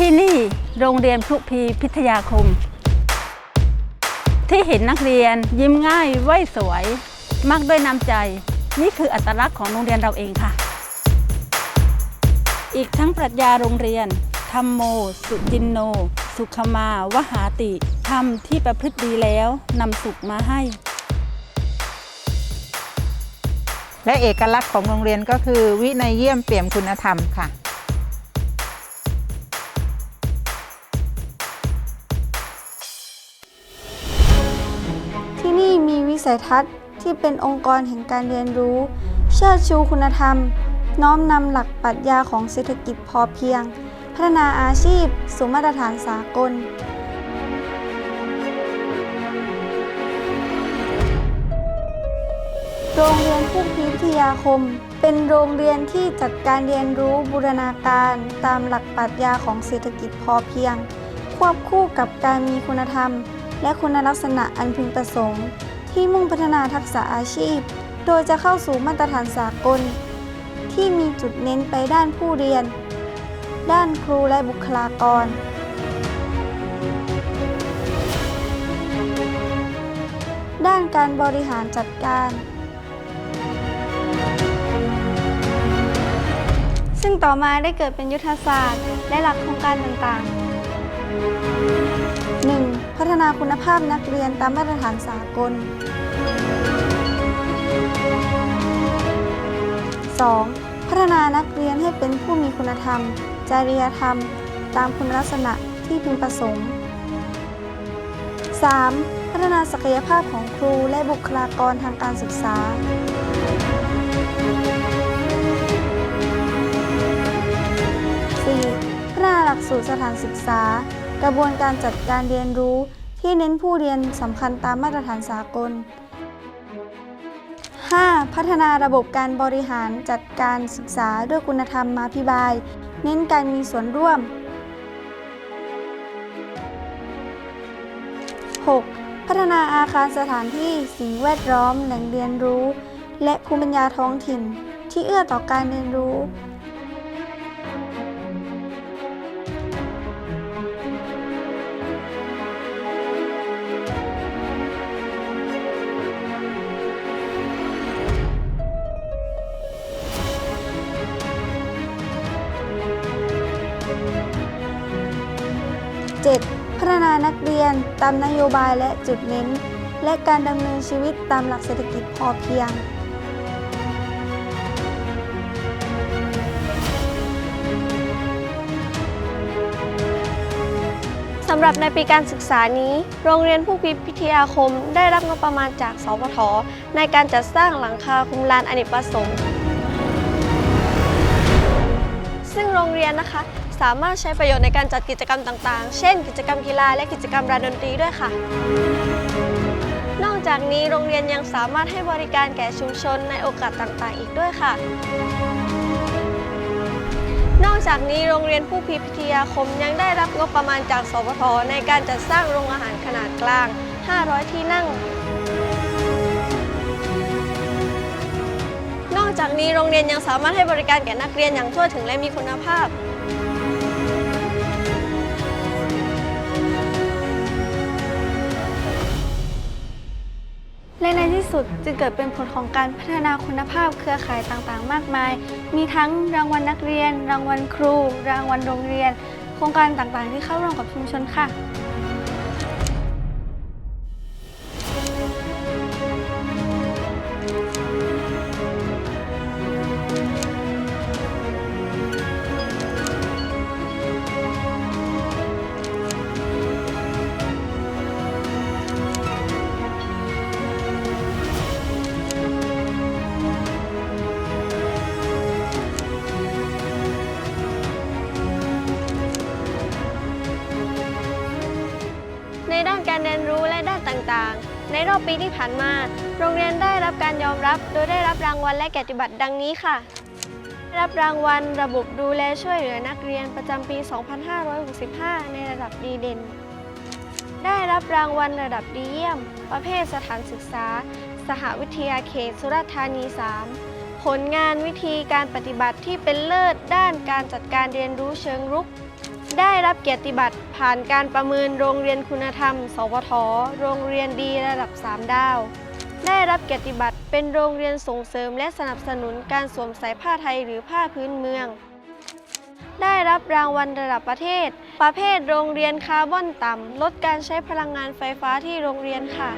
ที่นี่โรงเรียนพลุพีพิทยาคม ที่เห็นนักเรียนยิ้มง่ายไหวสวย มักด้วยน้ำใจ นี่คืออัตลักษณ์ของโรงเรียนเราเองค่ะ อีกทั้งปรัชญาโรงเรียนธรรมโม สุจินโน สุขมาวหาติธรรมที่ประพฤติดีแล้วนำสุขมาให้ และเอกลักษณ์ของโรงเรียนก็คือวินัยเยี่ยมเปี่ยมคุณธรรมค่ะ สัยทัศน์ที่เป็นองค์กรแห่งการเรียนรู้ เชิดชูคุณธรรม น้อมนำหลักปรัชญาของเศรษฐกิจพอเพียง พัฒนาอาชีพสู่มาตรฐานสากลโรงเรียนผู้พิวิทยาคม เป็นโรงเรียนที่จัดการเรียนรู้บูรณาการตามหลักปรัชญาของเศรษฐกิจพอเพียง ควบคู่กับการมีคุณธรรม และคุณลักษณะอันพึงประสงค์ ที่มุ่งพัฒนาทักษะอาชีพ โดยจะเข้าสู่มาตรฐานสากล ที่มีจุดเน้นไปด้านผู้เรียน ด้านครูและบุคลากร ด้านการบริหารจัดการ ซึ่งต่อมาได้เกิดเป็นยุทธศาสตร์ และหลักโครงการต่างๆ 1. พัฒนาคุณภาพนักเรียนตามมาตรฐานสากล 2. พัฒนานักเรียนให้เป็นผู้มีคุณธรรม จริยธรรม ตามคุณลักษณะที่พึงประสงค์ 3. พัฒนาศักยภาพของครูและบุคลากรทางการศึกษา 4. พัฒนาหลักสูตรสถานศึกษา กระบวนการจัดการเรียนรู้ที่เน้นผู้เรียนสำคัญตามมาตรฐานสากล 5. พัฒนาระบบการบริหารจัดการศึกษาด้วยคุณธรรมมาพิบาย เน้นการมีส่วนร่วม 6. พัฒนาอาคารสถานที่สิ่งแวดล้อมแหล่งเรียนรู้ และภูมิปัญญาท้องถิ่น ที่เอื้อต่อการเรียนรู้ นานักเรียนตามนโยบายและจุดเน้น และการดำเนินชีวิตตามหลักเศรษฐกิจพอเพียง สำหรับในปีการศึกษานี้ โรงเรียนผู้พิพิทยาคมได้รับงบประมาณจากสพทในการจัดสร้างหลังคาคุมลานอเนกประสงค์ซึ่งโรงเรียนนะคะ สามารถใช้ประโยชน์ในการจัดกิจกรรมต่างๆ เช่น กิจกรรมกีฬาและกิจกรรมราดนตรีด้วยค่ะ นอกจากนี้โรงเรียนยังสามารถให้บริการแก่ชุมชนในโอกาสต่างๆ อีกด้วยค่ะ นอกจากนี้โรงเรียนผู้พิพิทยาคมยังได้รับงบประมาณจากสพทในการจัดสร้างโรงอาหารขนาดกลาง 500 ที่นั่งนอกจากนี้โรงเรียนยังสามารถให้บริการแก่นักเรียนอย่างทั่วถึงและมีคุณภาพ และในที่สุดจึงเกิดเป็นผลของการพัฒนาคุณภาพเครือข่ายต่างๆ มากมาย มีทั้งรางวัลนักเรียน รางวัลครู รางวัลโรงเรียน โครงการต่างๆ ที่เข้าร่วมกับชุมชนค่ะ ในด้านการเรียนรู้และด้านต่างๆ ในรอบปีที่ผ่านมา โรงเรียนได้รับการยอมรับ โดยได้รับรางวัลและเกียรติบัตรดังนี้ค่ะ ได้รับรางวัลระบบดูแลช่วยเหลือนักเรียนประจำปี 2565 ในระดับดีเด่น ได้รับรางวัลระดับดีเยี่ยม ประเภทสถานศึกษา สหวิทยาเขตสุราษฎร์ธานี 3 ผลงานวิธีการปฏิบัติที่เป็นเลิศด้านการจัดการเรียนรู้เชิงรุก ได้รับเกียรติบัตรผ่านการประเมินโรงเรียนคุณธรรมสวทโรงเรียนดีระดับ 3 ดาว ได้รับเกียรติบัตรเป็นโรงเรียนส่งเสริมและสนับสนุนการสวมใส่ผ้าไทยหรือผ้าพื้นเมือง ได้รับรางวัลระดับประเทศ ประเภทโรงเรียนคาร์บอนต่ำ ลดการใช้พลังงานไฟฟ้าที่โรงเรียนค่ะ